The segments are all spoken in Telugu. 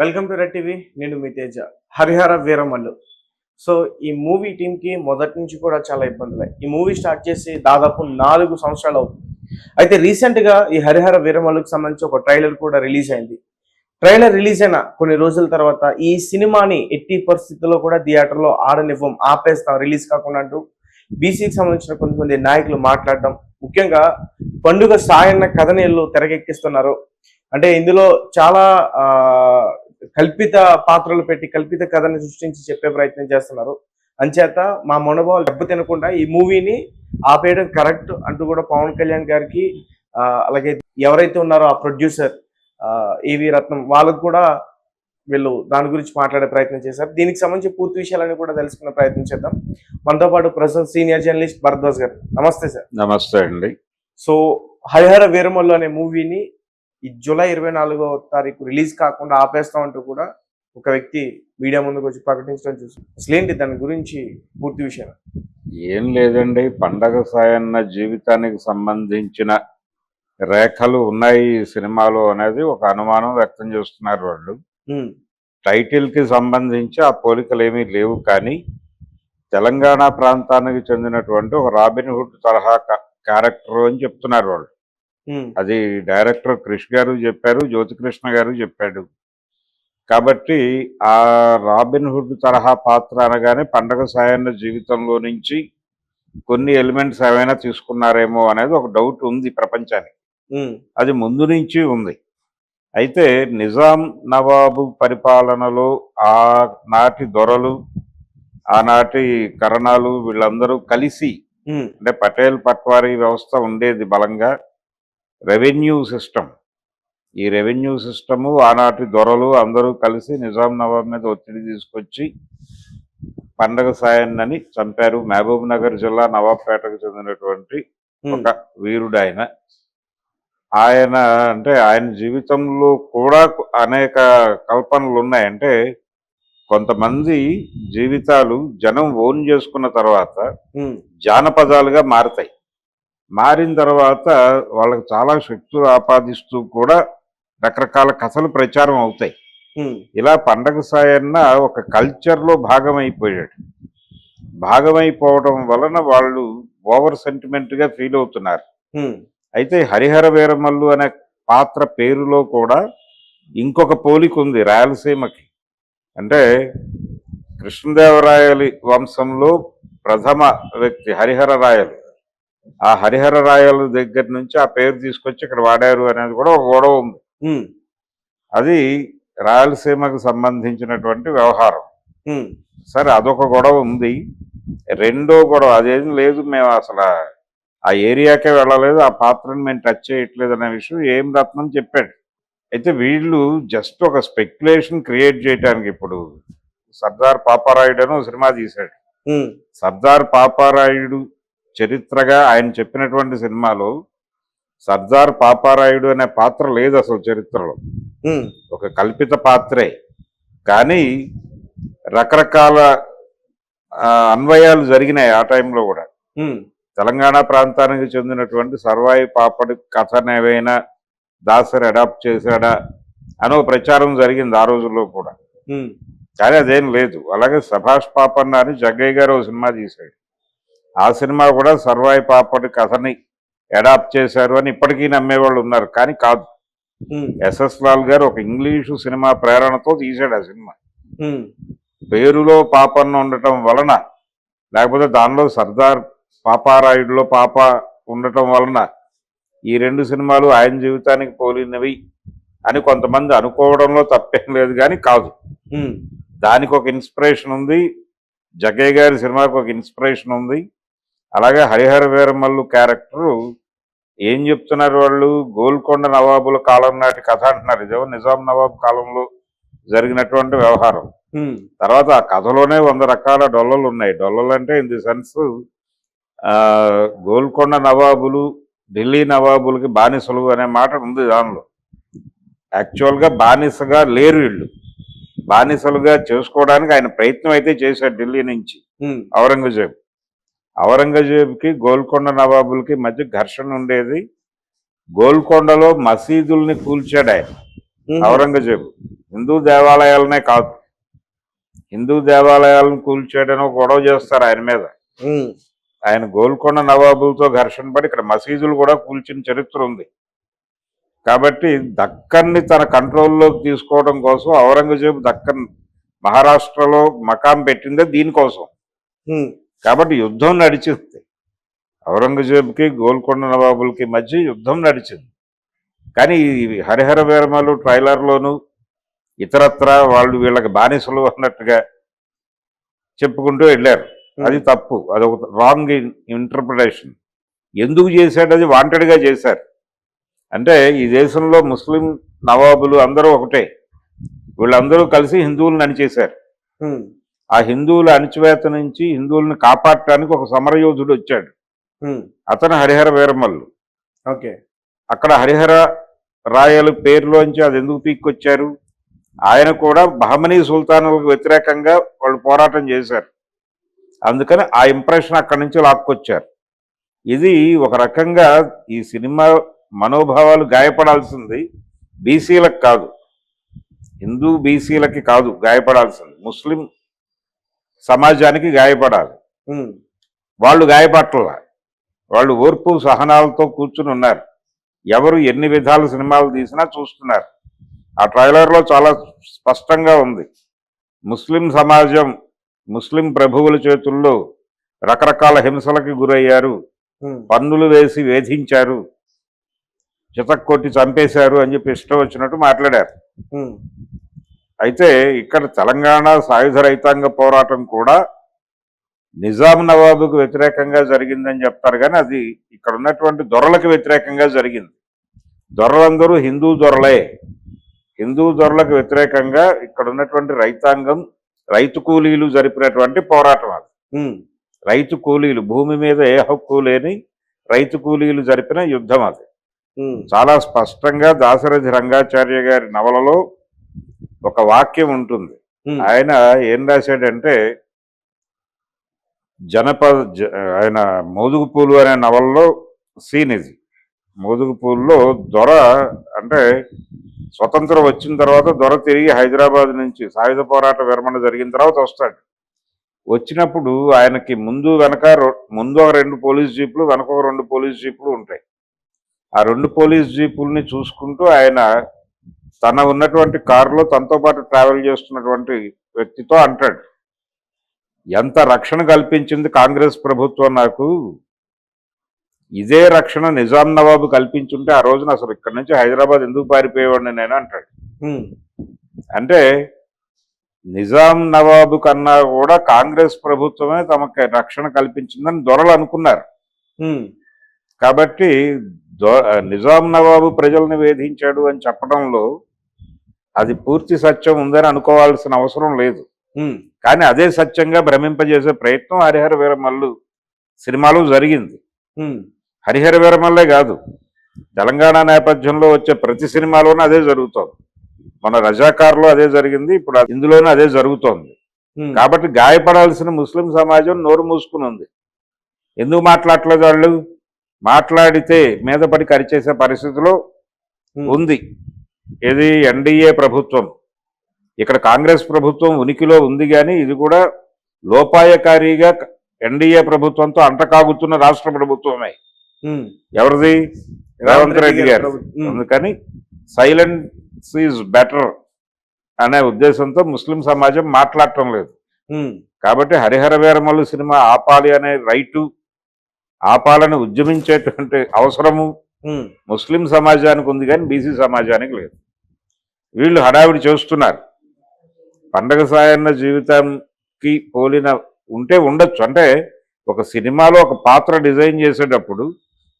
వెల్కమ్ టు రెడ్ టీవీ నేను మీ తేజ. హరిహర వీరమల్లు. సో ఈ మూవీ టీంకి మొదటి నుంచి కూడా చాలా ఇబ్బందులు ఈ మూవీ స్టార్ట్ చేసి దాదాపు నాలుగు సంవత్సరాలు అవుతుంది. అయితే రీసెంట్గా ఈ హరిహర వీరమల్లుకు సంబంధించి ఒక ట్రైలర్ కూడా రిలీజ్ అయింది. ట్రైలర్ రిలీజ్ అయిన కొన్ని రోజుల తర్వాత ఈ సినిమాని ఎట్టి పరిస్థితుల్లో కూడా థియేటర్లో ఆడనివ్వం ఆపేస్తాం రిలీజ్ కాకుండా అంటూ బీసీకి సంబంధించిన కొంతమంది నాయకులు మాట్లాడడం. ముఖ్యంగా పండుగ సాయన్న కథని వీళ్ళు తెరకెక్కిస్తున్నారు. అంటే ఇందులో చాలా కల్పిత పాత్రలు పెట్టి కల్పిత కథని సృష్టించి చెప్పే ప్రయత్నం చేస్తున్నారు. అంచేత మా మనోభావాలు దెబ్బ తినకుండా ఈ మూవీని ఆపేయడం కరెక్ట్ అంటూ కూడా పవన్ కళ్యాణ్ గారికి అలాగే ఎవరైతే ఉన్నారో ఆ ప్రొడ్యూసర్ ఏవి రత్నం వాళ్ళకు కూడా వీళ్ళు దాని గురించి మాట్లాడే ప్రయత్నం చేశారు. దీనికి సంబంధించి పూర్తి విషయాలని కూడా తెలుసుకునే ప్రయత్నం చేద్దాం. మనతో పాటు ప్రస్తుతం సీనియర్ జర్నలిస్ట్ భరద్వాజ్ గారు. నమస్తే సార్. నమస్తే అండి. సో హరిహర వీరమల్లు అనే మూవీని ఈ జూలై ఇరవై నాలుగో తారీఖు రిలీజ్ కాకుండా ఆపేస్తామంటూ కూడా ఒక వ్యక్తి మీడియా ముందుకు వచ్చి ప్రకటించడం చూసాం. అసలు ఏంటి దాని గురించి పూర్తి విషయం? ఏం లేదండి పండగ సాయన్న జీవితానికి సంబంధించిన రేఖలు ఉన్నాయి ఈ సినిమాలో అనేది ఒక అనుమానం వ్యక్తం చేస్తున్నారు వాళ్ళు. టైటిల్కి సంబంధించి ఆ పోలికలు ఏమీ లేవు కానీ తెలంగాణ ప్రాంతానికి చెందినటువంటి ఒక రాబిన్ హుడ్ తరహా క్యారెక్టర్ అని చెప్తున్నారు వాళ్ళు. అది డైరెక్టర్ క్రిష్ గారు చెప్పారు జ్యోతికృష్ణ గారు చెప్పాడు. కాబట్టి ఆ రాబిన్ హుడ్ తరహా పాత్ర అనగానే పండగ సాయన్న జీవితంలో నుంచి కొన్ని ఎలిమెంట్స్ ఏమైనా తీసుకున్నారేమో అనేది ఒక డౌట్ ఉంది ప్రపంచానికి. అది ముందు నుంచి ఉంది. అయితే నిజాం నవాబు పరిపాలనలో ఆ నాటి దొరలు ఆనాటి కరణాలు వీళ్ళందరూ కలిసి అంటే పటేల్ పట్వారీ వ్యవస్థ ఉండేది బలంగా. Revenue system. ఈ రెవెన్యూ సిస్టము ఆనాటి దొరలు అందరూ కలిసి నిజాం నవాబ్ మీద ఒత్తిడి తీసుకొచ్చి పండగ సాయన్నని చంపారు. మహబూబ్ నగర్ జిల్లా నవాబ్పేటకు చెందినటువంటి ఒక వీరుడు ఆయన ఆయన అంటే ఆయన జీవితంలో కూడా అనేక కల్పనలు ఉన్నాయి అంటే కొంతమంది జీవితాలు జనం ఓన్ చేసుకున్న తర్వాత జానపదాలుగా మారతాయి. మారిన తర్వాత వాళ్ళకి చాలా శక్తులు ఆపాదిస్తూ కూడా రకరకాల కథలు ప్రచారం అవుతాయి. ఇలా పండగ సాయన్న ఒక కల్చర్లో భాగమైపోయాడు. భాగమైపోవడం వలన వాళ్ళు ఓవర్ సెంటిమెంట్గా ఫీల్ అవుతున్నారు. అయితే హరిహర వీరమల్లు అనే పాత్ర పేరులో కూడా ఇంకొక పోలిక ఉంది రాయలసీమకి. అంటే కృష్ణదేవరాయలి వంశంలో ప్రథమ వ్యక్తి హరిహర రాయలు. ఆ హరిహర రాయల దగ్గర నుంచి ఆ పేరు తీసుకొచ్చి ఇక్కడ వాడారు అనేది కూడా ఒక గొడవ ఉంది. అది రాయలసీమకు సంబంధించినటువంటి వ్యవహారం. సరే అదొక గొడవ ఉంది. రెండో గొడవ అదేం లేదు మేము అసలు ఆ ఏరియాకే వెళ్ళలేదు ఆ పాత్రను మేము టచ్ చేయట్లేదు అనే విషయం ఏం రత్నం చెప్పాడు. అయితే వీళ్ళు జస్ట్ ఒక స్పెక్యులేషన్ క్రియేట్ చేయడానికి ఇప్పుడు సర్దార్ పాపారాయుడు అని సినిమా తీశాడు. సర్దార్ పాపారాయుడు చరిత్రగా ఆయన చెప్పినటువంటి సినిమాలో సర్దార్ పాపారాయుడు అనే పాత్ర లేదు అసలు చరిత్రలో. ఒక కల్పిత పాత్రే. కానీ రకరకాల అన్వయాలు జరిగినాయి ఆ టైంలో కూడా. తెలంగాణ ప్రాంతానికి చెందినటువంటి సర్వాయి పాపడి కథను ఏవైనా దాసరి అడాప్ట్ చేశాడా అని ఒక ప్రచారం జరిగింది ఆ రోజుల్లో కూడా. కానీ అదేం లేదు. అలాగే సభాష్ పాపన్న అని జగ్గయ్య గారు ఒక సినిమా తీశాడు. ఆ సినిమా కూడా సర్వాయి పాపడి కథని అడాప్ట్ చేశారు అని ఇప్పటికీ నమ్మేవాళ్ళు ఉన్నారు. కానీ కాదు. ఎస్ఎస్ లాల్ గారు ఒక ఇంగ్లీషు సినిమా ప్రేరణతో తీశాడు ఆ సినిమా. పేరులో పాపన్న ఉండటం వలన లేకపోతే దానిలో సర్దార్ పాపారాయుడులో పాప ఉండటం వలన ఈ రెండు సినిమాలు ఆయన జీవితానికి పోలినవి అని కొంతమంది అనుకోవడంలో తప్పేం లేదు కానీ కాదు. దానికి ఒక ఇన్స్పిరేషన్ ఉంది. జగ్గయ్య గారి సినిమాకి ఒక ఇన్స్పిరేషన్ ఉంది. అలాగే హరిహర వీరమల్లు క్యారెక్టరు ఏం చెప్తున్నారు వాళ్ళు? గోల్కొండ నవాబుల కాలం నాటి కథ అంటున్నారు. ఇదేమో నిజాం నవాబు కాలంలో జరిగినటువంటి వ్యవహారం. తర్వాత ఆ కథలోనే వంద రకాల డొల్లలు ఉన్నాయి. డొల్లలు అంటే ఇన్ ది సెన్స్ గోల్కొండ నవాబులు ఢిల్లీ నవాబులకి బానిసలు అనే మాట ఉంది దానిలో. యాక్చువల్గా బానిసగా లేరు వీళ్ళు. బానిసలుగా చేసుకోవడానికి ఆయన ప్రయత్నం అయితే చేశాడు ఢిల్లీ నుంచి. ఔరంగజేబ్. ఔరంగజేబ్కి గోల్కొండ నవాబులకి మధ్య ఘర్షణ ఉండేది. గోల్కొండలో మసీదుల్ని కూల్చాడు ఆయన. ఔరంగజేబు. హిందూ దేవాలయాలనే కాదు. హిందూ దేవాలయాలను కూల్చేయడం గొడవ చేస్తారు ఆయన మీద. ఆయన గోల్కొండ నవాబులతో ఘర్షణ పడి ఇక్కడ మసీదులు కూడా కూల్చిన చరిత్ర ఉంది. కాబట్టి దక్కన్ని తన కంట్రోల్లోకి తీసుకోవడం కోసం ఔరంగజేబు దక్కన్ మహారాష్ట్రలో మకాం పెట్టిందే దీనికోసం. కాబట్టి యుద్ధం నడిచింది. ఔరంగజేబుకి గోల్కొండ నవాబులకి మధ్య యుద్ధం నడిచింది. కానీ ఈ హరిహర వీరమలు ట్రైలర్లోను ఇతరత్ర వాళ్ళు వీళ్ళకి బానిసలు అన్నట్టుగా చెప్పుకుంటూ వెళ్ళారు. అది తప్పు. అది ఒక రాంగ్ ఇంటర్ప్రిటేషన్ ఎందుకు చేశాడు? అది వాంటెడ్గా చేశారు. అంటే ఈ దేశంలో ముస్లిం నవాబులు అందరూ ఒకటే. వీళ్ళందరూ కలిసి హిందువులను ఉమ్, ఆ హిందువుల అణిచివేత నుంచి హిందువులను కాపాడటానికి ఒక సమరయోధుడు వచ్చాడు. అతను హరిహర వీరమల్లు. ఓకే. అక్కడ హరిహర రాయలు పేరులోంచి అది ఎందుకు పీక్కొచ్చారు? ఆయన కూడా బహమనీ సుల్తానులకు వ్యతిరేకంగా వాళ్ళు పోరాటం చేశారు. అందుకని ఆ ఇంప్రెషన్ అక్కడి నుంచి లాక్కొచ్చారు. ఇది ఒక రకంగా ఈ సినిమా మనోభావాలు గాయపడాల్సింది బీసీలకు కాదు. హిందూ బీసీలకి కాదు గాయపడాల్సింది. ముస్లిం సమాజానికి గాయపడాలి. వాళ్ళు గాయపట్ల వాళ్ళు ఓర్పు సహనాలతో కూర్చుని ఉన్నారు. ఎవరు ఎన్ని విధాల సినిమాలు తీసినా చూస్తున్నారు. ఆ ట్రైలర్లో చాలా స్పష్టంగా ఉంది. ముస్లిం సమాజం ముస్లిం ప్రభువుల చేతుల్లో రకరకాల హింసలకి గురయ్యారు. పన్నులు వేసి వేధించారు. చితక్కొట్టి చంపేశారు అని చెప్పి ఇష్టం వచ్చినట్టు మాట్లాడారు. అయితే ఇక్కడ తెలంగాణ సాయుధ రైతాంగ పోరాటం కూడా నిజాం నవాబుకు వ్యతిరేకంగా జరిగిందని చెప్తారు కానీ అది ఇక్కడ ఉన్నటువంటి దొరలకు వ్యతిరేకంగా జరిగింది. దొరలందరూ హిందూ దొరలే. హిందూ దొరలకు వ్యతిరేకంగా ఇక్కడ ఉన్నటువంటి రైతాంగం రైతు కూలీలు జరిపినటువంటి పోరాటం అది. రైతు కూలీలు భూమి మీద ఏ హక్కు లేని రైతు కూలీలు జరిపిన యుద్ధం అది. చాలా స్పష్టంగా దాశరథి రంగాచార్య గారి నవలలో ఒక వాక్యం ఉంటుంది. ఆయన ఏం రాశాడంటే జనపద ఆయన మోదుగు పూలు అనే నవల్లో సీన్ ఇది. మోదుగు పూల్లో దొర అంటే స్వతంత్రం వచ్చిన తర్వాత దొర తిరిగి హైదరాబాద్ నుంచి సాయుధ పోరాట విరమణ జరిగిన తర్వాత వస్తాడు. వచ్చినప్పుడు ఆయనకి ముందు వెనక ముందు ఒక రెండు పోలీస్ జీపులు వెనక ఒక రెండు పోలీస్ జీపులు ఉంటాయి. ఆ రెండు పోలీస్ జీపుల్ని చూసుకుంటూ ఆయన తన ఉన్నటువంటి కారులో తనతో పాటు ట్రావెల్ చేస్తున్నటువంటి వ్యక్తితో అంటాడు. ఎంత రక్షణ కల్పించింది కాంగ్రెస్ ప్రభుత్వం నాకు? ఇదే రక్షణ నిజాం నవాబు కల్పించుంటే ఆ రోజున అసలు ఇక్కడ నుంచి హైదరాబాద్ ఎందుకు పారిపోయేవాడిని నేను అంటాడు. అంటే నిజాం నవాబు కన్నా కూడా కాంగ్రెస్ ప్రభుత్వమే తమకి రక్షణ కల్పించిందని దొరలు అనుకున్నారు. కాబట్టి దొ- నిజాం నవాబు ప్రజల్ని వేధించాడు అని చెప్పడంలో అది పూర్తి సత్యం ఉందని అనుకోవాల్సిన అవసరం లేదు. కానీ అదే సత్యంగా భ్రమింపజేసే ప్రయత్నం హరిహర వీరమల్లు సినిమాలో జరిగింది. హరిహర వీరమల్లే కాదు తెలంగాణ నేపథ్యంలో వచ్చే ప్రతి సినిమాలోనూ అదే జరుగుతోంది. మన రజాకార్లో అదే జరిగింది ఇప్పుడు ఇందులోనూ అదే జరుగుతోంది. కాబట్టి గాయపడాల్సిన ముస్లిం సమాజం నోరు మూసుకుని ఉంది. ఎందుకు మాట్లాడలేదు వాళ్ళు మాట్లాడితే మీద పడి కరిచేసే పరిస్థితిలో ఉంది. ఇది ఎన్డీఏ ప్రభుత్వం. ఇక్కడ కాంగ్రెస్ ప్రభుత్వం ఉనికిలో ఉంది కానీ ఇది కూడా లోపాయకారిగా ఎన్డీఏ ప్రభుత్వంతో అంటకాగుతున్న రాష్ట్ర ప్రభుత్వమే. ఎవరిది? రేవంత్ రెడ్డి గారు. అందుకని సైలెన్స్ ఈజ్ బెటర్ అనే ఉద్దేశంతో ముస్లిం సమాజం మాట్లాడటం లేదు. కాబట్టి హరిహర వీరమల్లు సినిమా ఆపాలి అనే రైటు ఆపాలని ఉద్యమించేటువంటి అవసరము ముస్లిం సమాజానికి ఉంది కానీ బీసీ సమాజానికి లేదు. వీళ్ళు హడావిడి చేస్తున్నారు. పండగ సాయన్న జీవితానికి పోలిన ఉంటే ఉండొచ్చు. అంటే ఒక సినిమాలో ఒక పాత్ర డిజైన్ చేసేటప్పుడు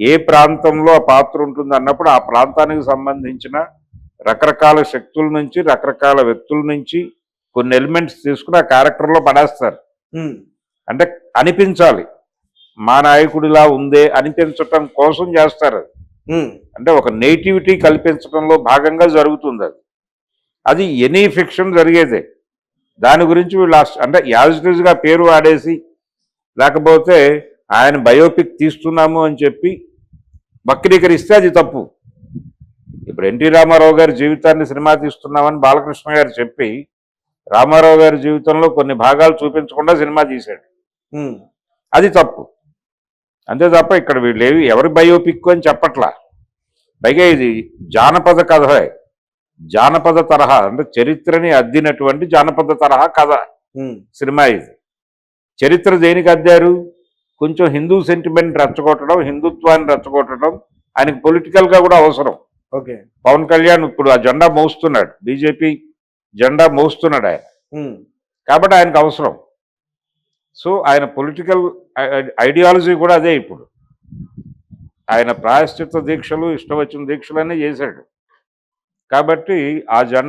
ఏ ప్రాంతంలో ఆ పాత్ర ఉంటుంది అన్నప్పుడు ఆ ప్రాంతానికి సంబంధించిన రకరకాల శక్తుల నుంచి రకరకాల వ్యక్తుల నుంచి కొన్ని ఎలిమెంట్స్ తీసుకుని ఆ క్యారెక్టర్లో పడేస్తారు. అంటే అనిపించాలి. మా నాయకుడిలా ఉందే అనిపించటం కోసం చేస్తారు. అంటే ఒక నేటివిటీ కల్పించడంలో భాగంగా జరుగుతుంది అది. అది ఎనీ ఫిక్షన్ జరిగేదే. దాని గురించి వీళ్ళు అస్- అంటే యాజ్గా పేరు వాడేసి లేకపోతే ఆయన బయోపిక్ తీస్తున్నాము అని చెప్పి వక్రీకరిస్తే అది తప్పు. ఇప్పుడు ఎన్టీ రామారావు గారి జీవితాన్ని సినిమా తీస్తున్నామని బాలకృష్ణ గారు చెప్పి రామారావు గారి జీవితంలో కొన్ని భాగాలు చూపించకుండా సినిమా తీశాడు. ఉమ్, అది తప్పు. అంతే తప్ప ఇక్కడ వీళ్ళు ఏవి ఎవరి బయోపిక్ అని చెప్పట్లా? పైగా ఇది జానపద కథ. జానపద తరహా అంటే చరిత్రని అద్దినటువంటి జానపద తరహా కథ. సినిమా ఇది. చరిత్ర దేనికి అద్దారు? కొంచెం హిందూ సెంటిమెంట్ రెచ్చగొట్టడం హిందుత్వాన్ని రెచ్చగొట్టడం ఆయనకి పొలిటికల్గా కూడా అవసరం. ఓకే. పవన్ కళ్యాణ్ ఇప్పుడు ఆ జెండా మోస్తున్నాడు. బీజేపీ జెండా మోస్తున్నాడు ఆయన. కాబట్టి ఆయనకు అవసరం. సో ఆయన పొలిటికల్ ఐడియాలజీ కూడా అదే ఇప్పుడు. ఆయన ప్రాయశ్చిత్త దీక్షలు ఇష్టం వచ్చిన దీక్షలన్నీ చేశాడు. కాబట్టి ఆ జెండా